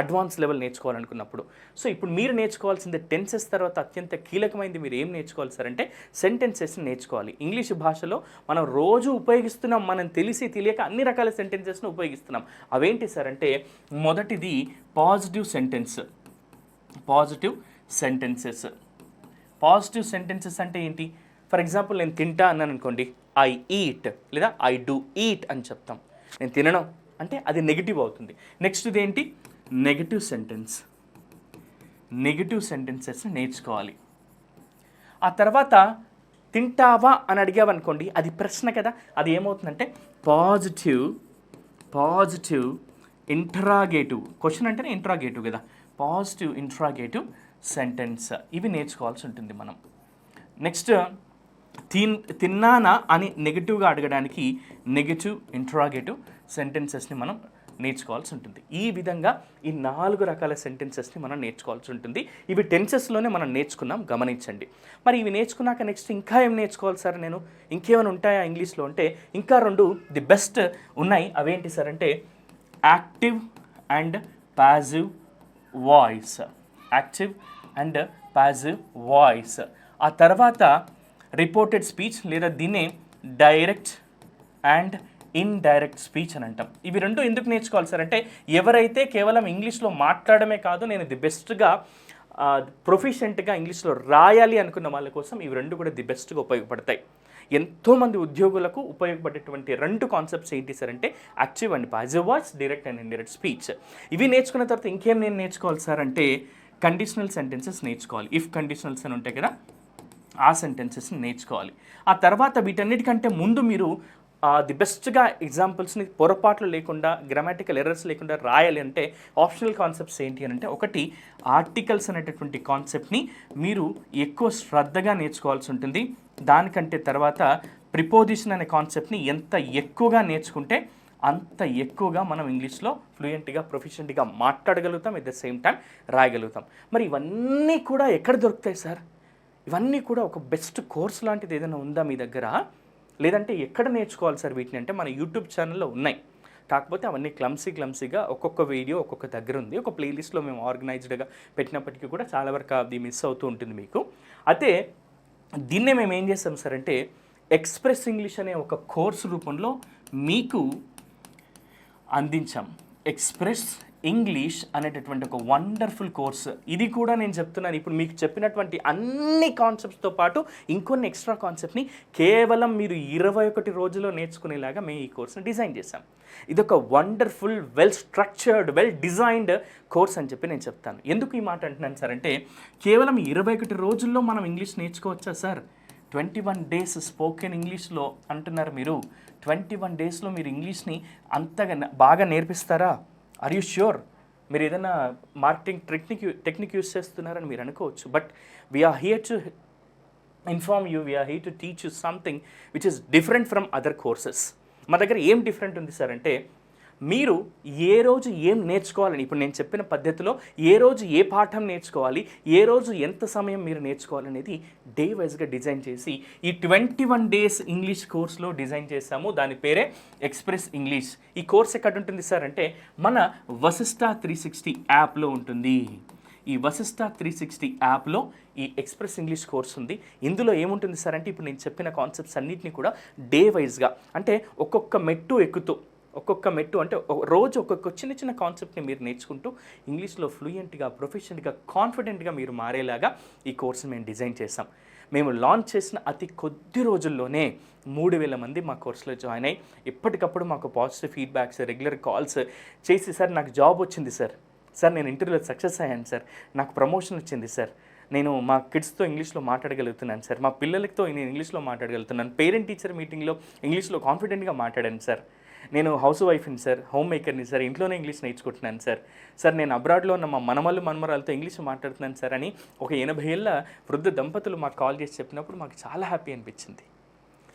Advance level నేర్చుకోవాలనుకున్నప్పుడు. సో ఇప్పుడు మీరు నేర్చుకోవాల్సింది టెన్సెస్ తర్వాత అత్యంత కీలకమైనది మీరు ఏం నేర్చుకోవాలి సార్ అంటే సెంటెన్సెస్ని నేర్చుకోవాలి. ఇంగ్లీష్ భాషలో మనం రోజు ఉపయోగిస్తున్నాం మనం తెలిసి తెలియక అన్ని రకాల సెంటెన్సెస్ని ఉపయోగిస్తున్నాం. అవేంటి సార్ అంటే మొదటిది positive sentence positive sentences positive sentences అంటే ఏంటి? ఫర్ ఎగ్జాంపుల్ నేను తింటా అన్నాను అనుకోండి ఐ ఈట్ లేదా ఐ డూ ఈట్ అని చెప్తాం. నేను తినను అంటే అది నెగిటివ్ అవుతుంది. నెక్స్ట్ ఇదేంటి నెగిటివ్ సెంటెన్స్ నెగిటివ్ సెంటెన్సెస్ నేర్చుకోవాలి. ఆ తర్వాత తింటావా అని అడిగావనుకోండి అది ప్రశ్న కదా అది ఏమవుతుందంటే పాజిటివ్ పాజిటివ్ ఇంట్రాగేటివ్ క్వశ్చన్ అంటేనే ఇంట్రాగేటివ్ కదా. పాజిటివ్ ఇంట్రాగేటివ్ సెంటెన్స్ ఇవి నేర్చుకోవాల్సి ఉంటుంది మనం. నెక్స్ట్ తిన్ తిన్నానా అని నెగిటివ్గా అడగడానికి నెగిటివ్ ఇంట్రాగేటివ్ సెంటెన్సెస్ని మనం నేర్చుకోవాల్సి ఉంటుంది. ఈ విధంగా ఈ నాలుగు రకాల సెంటెన్సెస్ని మనం నేర్చుకోవాల్సి ఉంటుంది. ఇవి టెన్సెస్లోనే మనం నేర్చుకున్నాం గమనించండి. మరి ఇవి నేర్చుకున్నాక నెక్స్ట్ ఇంకా ఏం నేర్చుకోవాలి సార్ నేను? ఇంకేమైనా ఉంటాయా ఇంగ్లీష్లో అంటే? ఇంకా రెండు ది బెస్ట్ ఉన్నాయి. అవేంటి సార్ అంటే? Active and passive voice. Active and passive voice ఆ తర్వాత రిపోర్టెడ్ స్పీచ్ లేదా దీన్నే డైరెక్ట్ అండ్ ఇన్డైరెక్ట్ స్పీచ్ అని అంటాం. ఇవి రెండు ఎందుకు నేర్చుకోవాలి సార్? అంటే ఎవరైతే కేవలం ఇంగ్లీష్లో మాట్లాడమే కాదు నేను ది బెస్ట్గా ప్రొఫిషియెంట్గా ఇంగ్లీష్లో రాయాలి అనుకున్న వాళ్ళ కోసం ఇవి రెండు కూడా ది బెస్ట్గా ఉపయోగపడతాయి. ఎంతోమంది ఉద్యోగులకు ఉపయోగపడేటువంటి రెండు కాన్సెప్ట్స్ ఏంటి సార్ అంటే active and positive voice direct and indirect speech ఇవి నేర్చుకున్న తర్వాత ఇంకేం నేను నేర్చుకోవాలి సార్ అంటే కండిషనల్ సెంటెన్సెస్ నేర్చుకోవాలి. ఇఫ్ కండిషనల్స్ అని ఉంటాయి కదా ఆ సెంటెన్సెస్ని నేర్చుకోవాలి. ఆ తర్వాత వీటన్నిటికంటే ముందు మీరు ది బెస్ట్గా ఎగ్జాంపుల్స్ని పొరపాట్లు లేకుండా గ్రామాటికల్ ఎర్రర్స్ లేకుండా రాయాలి అంటే ఆప్షనల్ కాన్సెప్ట్స్ ఏంటి అని అంటే ఒకటి ఆర్టికల్స్ అనేటటువంటి కాన్సెప్ట్ని మీరు ఎక్కువ శ్రద్ధగా నేర్చుకోవాల్సి ఉంటుంది. దానికంటే తర్వాత ప్రిపోజిషన్ అనే కాన్సెప్ట్ని ఎంత ఎక్కువగా నేర్చుకుంటే అంత ఎక్కువగా మనం ఇంగ్లీష్లో ఫ్లూయెంట్గా ప్రొఫిషియెంట్గా మాట్లాడగలుగుతాం ఎట్ ద సేమ్ టైం రాయగలుగుతాం. మరి ఇవన్నీ కూడా ఎక్కడ దొరుకుతాయి సార్? ఇవన్నీ కూడా ఒక బెస్ట్ కోర్స్ లాంటిది ఏదైనా ఉందా మీ దగ్గర? లేదంటే ఎక్కడ నేర్చుకోవాలి సార్ వీటిని? అంటే మన యూట్యూబ్ ఛానల్లో ఉన్నాయి. కాకపోతే అవన్నీ క్లమ్సీ క్లమ్సీగా ఒక్కొక్క వీడియో ఒక్కొక్క దగ్గర ఉంది. ఒక ప్లేలిస్ట్లో మేము ఆర్గనైజ్డ్గా పెట్టినప్పటికీ కూడా చాలా వరకు అది మిస్ అవుతూ ఉంటుంది మీకు. అయితే దీన్నే మేము ఏం చేస్తాం సార్ అంటే ఎక్స్ప్రెస్ ఇంగ్లీష్ అనే ఒక కోర్సు రూపంలో మీకు అందించాం. ఎక్స్ప్రెస్ ఇంగ్లీష్ అనేటటువంటి ఒక వండర్ఫుల్ కోర్స్. ఇది కూడా నేను చెప్తున్నాను. ఇప్పుడు మీకు చెప్పినటువంటి అన్ని కాన్సెప్ట్స్తో పాటు ఇంకొన్ని ఎక్స్ట్రా కాన్సెప్ట్ని కేవలం మీరు ఇరవై ఒకటి రోజుల్లో నేర్చుకునేలాగా మేము ఈ కోర్స్ని డిజైన్ చేశాం. ఇది ఒక wonderful well structured well designed course అని చెప్పి నేను చెప్తాను. ఎందుకు ఈ మాట అంటున్నాను సార్ అంటే కేవలం ఇరవై ఒకటి రోజుల్లో మనం English నేర్చుకోవచ్చా sir? Twenty one days spoken ఇంగ్లీష్లో అంటున్నారు మీరు. ట్వంటీ వన్ డేస్లో మీరు ఇంగ్లీష్ని అంతగా బాగా నేర్పిస్తారా? ఆర్ యూ ష్యూర్ మీరు ఏదైనా మార్కెటింగ్ టెక్నిక్ టెక్నిక్ యూస్ చేస్తున్నారని మీరు అనుకోవచ్చు. But we're here to inform you we're here to teach you something which is different from other courses మా దగ్గర ఏం డిఫరెంట్ ఉంది సార్ అంటే మీరు ఏ రోజు ఏం నేర్చుకోవాలని ఇప్పుడు నేను చెప్పిన పద్ధతిలో ఏ రోజు ఏ పాఠం నేర్చుకోవాలి ఏ రోజు ఎంత సమయం మీరు నేర్చుకోవాలనేది డే వైజ్గా డిజైన్ చేసి ఈ ట్వంటీ వన్ డేస్ ఇంగ్లీష్ కోర్స్లో డిజైన్ చేశాము. దాని పేరే ఎక్స్ప్రెస్ ఇంగ్లీష్. ఈ కోర్స్ ఎక్కడ ఉంటుంది సార్ అంటే మన వసిస్టా త్రీ సిక్స్టీ యాప్లో ఉంటుంది. ఈ వసిస్టా త్రీ సిక్స్టీ యాప్లో ఈ ఎక్స్ప్రెస్ ఇంగ్లీష్ కోర్స్ ఉంది. ఇందులో ఏముంటుంది సార్ అంటే ఇప్పుడు నేను చెప్పిన కాన్సెప్ట్స్ అన్నిటిని కూడా డే వైజ్గా అంటే ఒక్కొక్క మెట్టు ఎక్కుతూ ఒక్కొక్క మెట్టు అంటే రోజు ఒక్కొక్క చిన్న చిన్న కాన్సెప్ట్ని మీరు నేర్చుకుంటూ ఇంగ్లీష్లో ఫ్లూయెంట్గా ప్రొఫెషనల్గా కాన్ఫిడెంట్గా మీరు మారేలాగా ఈ కోర్సు మేము డిజైన్ చేసాం మేము లాంచ్ చేసిన అతి కొద్ది రోజుల్లోనే మూడు వేల మంది మా కోర్సులో జాయిన్ అయ్యి ఎప్పటికప్పుడు మాకు పాజిటివ్ ఫీడ్బ్యాక్స్ రెగ్యులర్ కాల్స్ చేసి సార్ నాకు జాబ్ వచ్చింది సార్. సార్ నేను ఇంటర్వ్యూలో సక్సెస్ అయ్యాను సార్. నాకు ప్రమోషన్ వచ్చింది సార్. నేను మా కిడ్స్తో ఇంగ్లీష్లో మాట్లాడగలుగుతున్నాను సార్. మా పిల్లలతో నేను ఇంగ్లీష్లో మాట్లాడగలుగుతున్నాను. పేరెంట్ టీచర్ మీటింగ్లో ఇంగ్లీష్లో కాన్ఫిడెంట్గా మాట్లాడాను సార్. నేను హౌస్ వైఫ్ని సార్ హోమ్ మేకర్ని సార్ ఇంట్లోనే ఇంగ్లీష్ నేర్చుకుంటున్నాను సార్. సార్ నేను అబ్రాడ్లో ఉన్న మా మనమల్లు మనమరాలతో ఇంగ్లీష్ మాట్లాడుతున్నాను సార్ అని ఒక ఎనభై ఏళ్ళ వృద్ధ దంపతులు మాకు కాల్ చేసి చెప్పినప్పుడు మాకు చాలా హ్యాపీ అనిపించింది.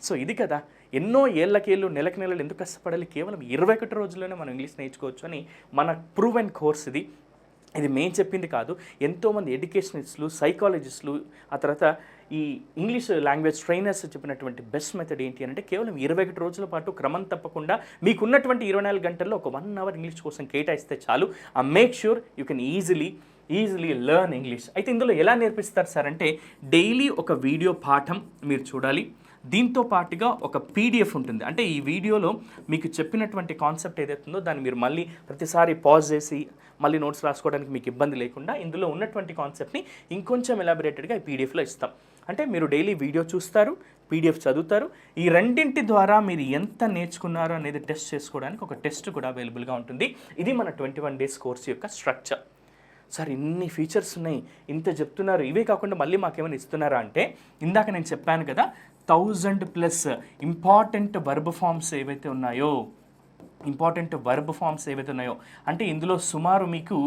సో ఇది కదా ఎన్నో ఏళ్ళకేళ్ళు నెలకు నెలలు ఎందుకు కష్టపడాలి? కేవలం ఇరవై ఒకటి రోజుల్లోనే మనం ఇంగ్లీష్ నేర్చుకోవచ్చు అని మన ప్రూవ్ అండ్ కోర్స్ ఇది. ఇది మేము చెప్పింది కాదు ఎంతోమంది ఎడ్యుకేషనిస్టులు సైకాలజిస్టులు ఆ తర్వాత ఈ ఇంగ్లీష్ లాంగ్వేజ్ ట్రైనర్స్ చెప్పినటువంటి బెస్ట్ మెథడ్ ఏంటి అంటే కేవలం ఇరవై ఒకటి రోజుల పాటు క్రమం తప్పకుండా మీకున్నటువంటి ఇరవై నాలుగు గంటల్లో ఒక వన్ అవర్ ఇంగ్లీష్ కోసం కేటాయిస్తే చాలు. ఆ make sure you can easily easily learn English అయితే ఇందులో ఎలా నేర్పిస్తారు సార్ అంటే డైలీ ఒక వీడియో పాఠం మీరు చూడాలి. దీంతో పాటుగా ఒక పీడిఎఫ్ ఉంటుంది. అంటే ఈ వీడియోలో మీకు చెప్పినటువంటి కాన్సెప్ట్ ఏదైతుందో దాన్ని మీరు మళ్ళీ ప్రతిసారి పాజ్ చేసి మళ్ళీ నోట్స్ రాసుకోవడానికి మీకు ఇబ్బంది లేకుండా ఇందులో ఉన్నటువంటి కాన్సెప్ట్ని ఇంకొంచెం ఎలాబరేటెడ్గా ఈ పీడిఎఫ్లో ఇస్తాం. అంటే మీరు డైలీ వీడియో చూస్తారు పీడిఎఫ్ చదువుతారు. ఈ రెండింటి ద్వారా మీరు ఎంత నేర్చుకున్నారు అనేది టెస్ట్ చేసుకోవడానికి ఒక టెస్ట్ కూడా అవైలబుల్గా ఉంటుంది. ఇది మన ట్వంటీ వన్ డేస్ కోర్స్ యొక్క స్ట్రక్చర్ సార్ ఇన్ని ఫీచర్స్ ఉన్నాయి. ఇంత చెప్తున్నారు. ఇవే కాకుండా మళ్ళీ మాకేమైనా ఇస్తున్నారా అంటే ఇందాక నేను చెప్పాను కదా thousand plus important verb forms ఏవైతే ఉన్నాయో ఇంపార్టెంట్ వర్బ్ ఫామ్స్ ఏవైతే ఉన్నాయో అంటే ఇందులో సుమారు మీకు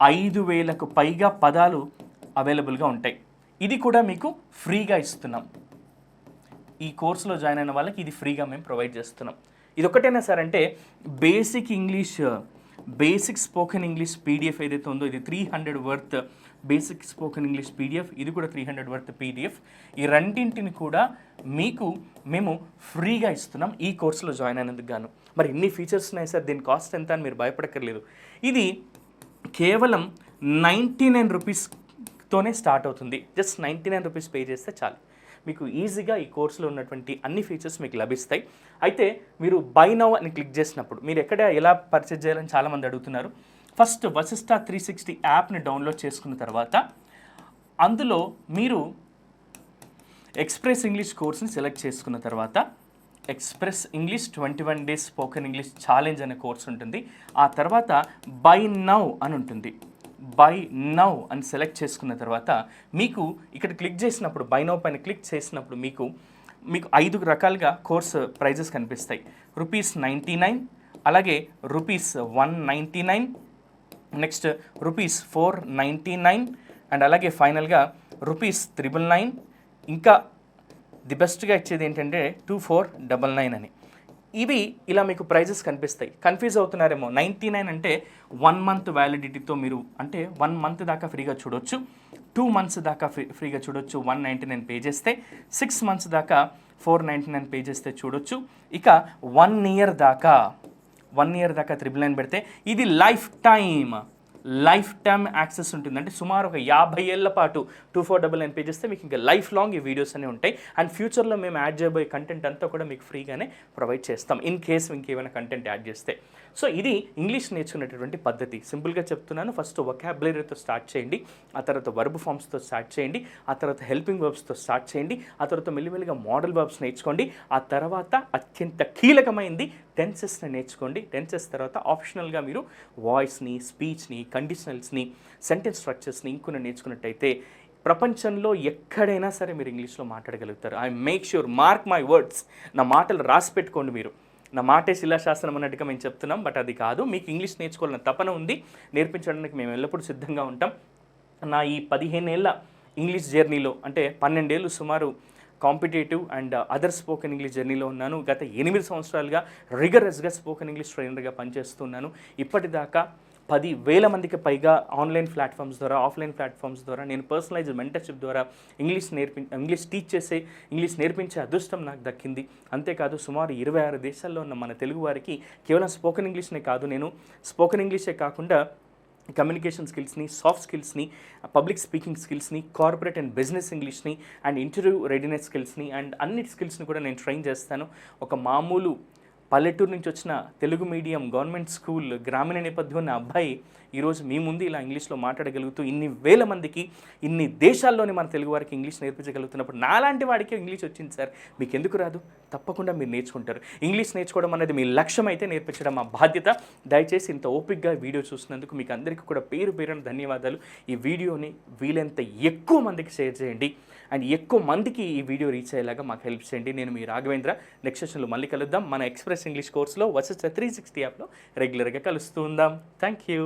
ఐదు వేలకు పైగా పదాలు అవైలబుల్గా ఉంటాయి. ఇది కూడా మీకు ఫ్రీగా ఇస్తున్నాం. ఈ కోర్సులో జాయిన్ అయిన వాళ్ళకి ఇది ఫ్రీగా మేము ప్రొవైడ్ చేస్తున్నాం. ఇది ఒకటేనా సార్ అంటే basic English basic spoken English PDF ఏదైతే ఉందో ఇది three hundred worth basic spoken English PDF ఇది కూడా త్రీ హండ్రెడ్ వర్త్ పీడిఎఫ్. ఈ రెండింటిని కూడా మీకు మేము ఫ్రీగా ఇస్తున్నాం ఈ కోర్సులో జాయిన్ అయినందుకు గాను. మరి ఇన్ని ఫీచర్స్ ఉన్నాయి సార్? దీని కాస్ట్ ఎంత అని మీరు భయపడక్కర్లేదు. ఇది కేవలం నైంటీ నైన్ రూపీస్ తోనే స్టార్ట్ అవుతుంది. Just ninety nine rupees pay చేస్తే చాలు. మీకు ఈజీగా ఈ కోర్సులో ఉన్నటువంటి అన్ని ఫీచర్స్ మీకు లభిస్తాయి. అయితే మీరు బై నౌ అని క్లిక్ చేసినప్పుడు మీరు ఎక్కడ ఎలా పర్చేజ్ చేయాలని చాలామంది అడుగుతున్నారు. ఫస్ట్ వసిస్టా త్రీ సిక్స్టీ యాప్ని డౌన్లోడ్ చేసుకున్న తర్వాత అందులో మీరు ఎక్స్ప్రెస్ ఇంగ్లీష్ కోర్స్ని సెలెక్ట్ చేసుకున్న తర్వాత express English twenty one days spoken English challenge అనే కోర్స్ ఉంటుంది. ఆ తర్వాత బై నౌ అని ఉంటుంది. బై నౌ అని సెలెక్ట్ చేసుకున్న తర్వాత మీకు ఇక్కడ క్లిక్ చేసినప్పుడు బై నౌ పైన క్లిక్ చేసినప్పుడు మీకు మీకు ఐదు రకాలుగా కోర్స్ ప్రైజెస్ కనిపిస్తాయి. రూపీస్ నైంటీ నైన్ అలాగే rupees one ninety nine next rupees four ninety nine and అలాగే ఫైనల్గా రూపీస్ త్రిబుల్ నైన్. ఇంకా ది బెస్ట్గా ఇచ్చేది ఏంటంటే టూ ఫోర్ డబల్ నైన్ అని. ఇవి ఇలా మీకు ప్రైజెస్ కనిపిస్తాయి. కన్ఫ్యూజ్ అవుతున్నారేమో. నైంటీ నైన్ అంటే వన్ మంత్ వ్యాలిడిటీతో మీరు అంటే వన్ మంత్ దాకా ఫ్రీగా చూడొచ్చు. టూ మంత్స్ దాకా ఫ్రీ ఫ్రీగా చూడొచ్చు. వన్ నైంటీ నైన్ పే చేస్తే సిక్స్ మంత్స్ దాకా ఫోర్ నైంటీ నైన్ పే చేస్తే చూడొచ్చు. ఇక వన్ ఇయర్ దాకా వన్ ఇయర్ దాకా త్రిబుల్ నైన్ పెడితే ఇది lifetime. Lifetime access ఉంటుంది. అంటే సుమారు ఒక యాభై ఏళ్ళ పాటు two four double nine pay చేస్తే మీకు ఇంకా లైఫ్ లాంగ్ ఈ వీడియోస్ అనే ఉంటాయి. అండ్ ఫ్యూచర్లో మేము యాడ్ చేయబోయే కంటెంట్ అంతా కూడా మీకు ఫ్రీగానే ప్రొవైడ్ చేస్తాం. ఇన్ కేస్ ఇంకేమైనా కంటెంట్ యాడ్ చేస్తే. సో ఇది ఇంగ్లీష్ నేర్చుకునేటటువంటి పద్ధతి. సింపుల్గా చెప్తున్నాను. ఫస్ట్ వొకాబులరీతో స్టార్ట్ చేయండి. ఆ తర్వాత వర్బ్ ఫామ్స్తో స్టార్ట్ చేయండి. ఆ తర్వాత హెల్పింగ్ వర్బ్స్తో స్టార్ట్ చేయండి. ఆ తర్వాత మెల్లిమెల్లిగా మోడల్ వర్బ్స్ నేర్చుకోండి. ఆ తర్వాత అత్యంత కీలకమైంది టెన్సెస్ని నేర్చుకోండి. టెన్సెస్ తర్వాత ఆప్షనల్గా మీరు వాయిస్ని స్పీచ్ని కండిషనల్స్ని సెంటెన్స్ స్ట్రక్చర్స్ని ఇంకొన్ని నేర్చుకున్నట్టయితే ప్రపంచంలో ఎక్కడైనా సరే మీరు ఇంగ్లీష్లో మాట్లాడగలుగుతారు. I make sure mark my words నా మాటలు రాసి పెట్టుకోండి మీరు. నా మాటే శిలాశాస్త్రం అన్నట్టుగా మేము చెప్తున్నాం బట్ అది కాదు. మీకు ఇంగ్లీష్ నేర్చుకోవాలన్న తపన ఉంది. నేర్పించడానికి మేము ఎల్లప్పుడూ సిద్ధంగా ఉంటాం. నా ఈ పదిహేనేళ్ళ ఇంగ్లీష్ జర్నీలో అంటే పన్నెండేళ్ళు సుమారు competitive and other spoken English జర్నీలో ఉన్నాను. గత ఎనిమిది సంవత్సరాలుగా రిగరస్గా స్పోకెన్ ఇంగ్లీష్ ట్రైనర్గా పనిచేస్తున్నాను ఇప్పటిదాకా పది వేల మందికి పైగా ఆన్లైన్ ప్లాట్ఫామ్స్ ద్వారా ఆఫ్లైన్ ప్లాట్ఫామ్స్ ద్వారా నేను పర్సనలైజ్ మెంటర్షిప్ ద్వారా ఇంగ్లీష్ నేర్పి ఇంగ్లీష్ టీచ్ చేసే ఇంగ్లీష్ నేర్పించే అదృష్టం నాకు దక్కింది. అంతేకాదు సుమారు ఇరవై ఆరు దేశాల్లో ఉన్న మన తెలుగు వారికి కేవలం స్పోకెన్ ఇంగ్లీష్నే కాదు నేను స్పోకెన్ ఇంగ్లీషే కాకుండా కమ్యూనికేషన్ స్కిల్స్ని సాఫ్ట్ స్కిల్స్ని పబ్లిక్ స్పీకింగ్ స్కిల్స్ని కార్పొరేట్ అండ్ బిజినెస్ ఇంగ్లీష్ని అండ్ ఇంటర్వ్యూ రెడీనెస్ స్కిల్స్ని అండ్ అన్ని స్కిల్స్ని కూడా నేను ట్రైన్ చేస్తాను. ఒక మామూలు పల్లెటూరు నుంచి వచ్చిన తెలుగు మీడియం గవర్నమెంట్ స్కూల్ గ్రామీణ నేపథ్యం ఉన్న అబ్బాయి ఈరోజు మీ ముందు ఇలా ఇంగ్లీష్లో మాట్లాడగలుగుతూ ఇన్ని వేల మందికి ఇన్ని దేశాల్లోనే మన తెలుగు వారికి ఇంగ్లీష్ నేర్పించగలుగుతున్నప్పుడు నాలాంటి వాడికి ఇంగ్లీష్ వచ్చింది సార్. మీకు ఎందుకు రాదు? తప్పకుండా మీరు నేర్చుకుంటారు. ఇంగ్లీష్ నేర్చుకోవడం అనేది మీ లక్ష్యం అయితే నేర్పించడం మా బాధ్యత. దయచేసి ఇంత ఓపిక్గా వీడియో చూసినందుకు మీకు అందరికీ కూడా పేరు పేరున ధన్యవాదాలు. ఈ వీడియోని వీలైనంత ఎక్కువ మందికి షేర్ చేయండి. అండ్ ఎక్కువ మందికి ఈ వీడియో రీచ్ అయ్యేలాగా మాకు హెల్ప్ చేయండి. నేను మీ రాఘవేంద్ర. నెక్స్ట్ సెషన్లో మళ్ళీ కలుద్దాం. మన ఎక్స్ప్రెస్ ఇంగ్లీష్ కోర్సులో వసెస్ త్రీ సిక్స్టీ యాప్లో రెగ్యులర్గా కలుస్తూ ఉందాం థ్యాంక్ యూ